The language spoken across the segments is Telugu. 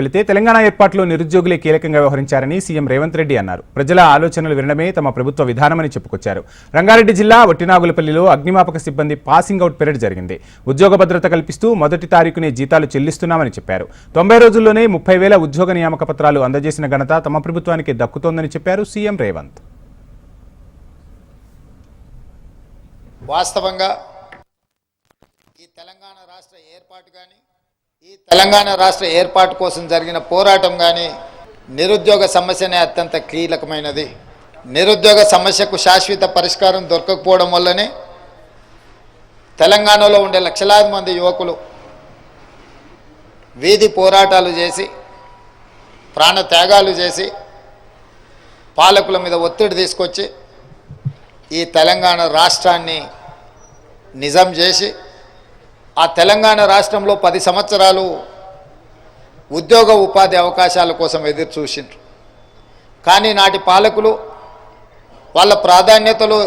వెళితే తెలంగాణ ఏర్పాటులో నిరుద్యోగులే కీలకంగా వ్యవహరించారని సీఎం రేవంత్ రెడ్డి అన్నారు. ప్రజల ఆలోచనలు వినడమే తమ ప్రభుత్వ విధానమని చెప్పుకొచ్చారు. రంగారెడ్డి జిల్లా వట్టినాగులపల్లిలో అగ్నిమాపక సిబ్బంది పాసింగ్ అవుట్ పెరేడ్ జరిగింది. ఉద్యోగ భద్రత కల్పిస్తూ మొదటి తారీఖునే జీతాలు చెల్లిస్తున్నామని చెప్పారు. తొంభై రోజుల్లోనే ముప్పై వేల ఉద్యోగ నియామక పత్రాలు అందజేసిన ఘనత తమ ప్రభుత్వానికి దక్కుతోందని చెప్పారు సీఎం రేవంత్. వాస్తవంగా ఈ తెలంగాణ రాష్ట్ర ఏర్పాటు కానీ ఈ తెలంగాణ రాష్ట్ర ఏర్పాటు కోసం జరిగిన పోరాటం కానీ నిరుద్యోగ సమస్యనే అత్యంత కీలకమైనది. నిరుద్యోగ సమస్యకు శాశ్వత పరిష్కారం దొరకకపోవడం వల్లనే తెలంగాణలో ఉండే లక్షలాది మంది యువకులు వీధి పోరాటాలు చేసి ప్రాణ త్యాగాలు చేసి పాలకుల మీద ఒత్తిడి తీసుకొచ్చి ఈ తెలంగాణ రాష్ట్రాన్ని నిజం చేసి ఆ తెలంగాణ రాష్ట్రంలో పది సంవత్సరాలు ఉద్యోగ ఉపాధి అవకాశాల కోసం ఎదురు చూసిండ్రు. కానీ నాటి పాలకులు వాళ్ళ ప్రాధాన్యతలు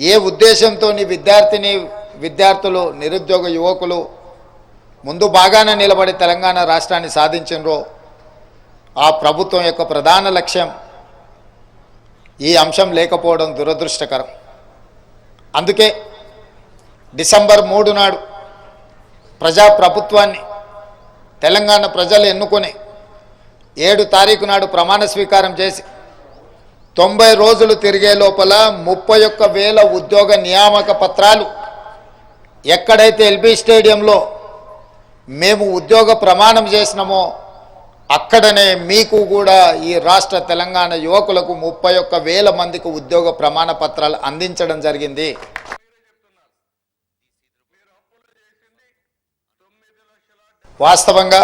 ఏ ఉద్దేశంతో విద్యార్థిని విద్యార్థులు నిరుద్యోగ యువకులు ముందు బాగానే నిలబడి తెలంగాణ రాష్ట్రాన్ని సాధించినరో ఆ ప్రభుత్వం యొక్క ప్రధాన లక్ష్యం ఈ అంశం లేకపోవడం దురదృష్టకరం. అందుకే డిసెంబర్ మూడు నాడు ప్రజాప్రభుత్వాన్ని తెలంగాణ ప్రజలు ఎన్నుకొని ఏడు తారీఖు నాడు ప్రమాణ స్వీకారం చేసి తొంభై రోజులు తిరిగే లోపల ముప్పై ఒక్క వేల ఉద్యోగ నియామక పత్రాలు ఎక్కడైతే ఎల్బీ స్టేడియంలో మేము ఉద్యోగ ప్రమాణం చేసినామో అక్కడనే మీకు కూడా ఈ రాష్ట్ర తెలంగాణ యువకులకు ముప్పై ఒక్క వేల మందికి ఉద్యోగ ప్రమాణ పత్రాలు అందించడం జరిగింది. వాస్తవంగా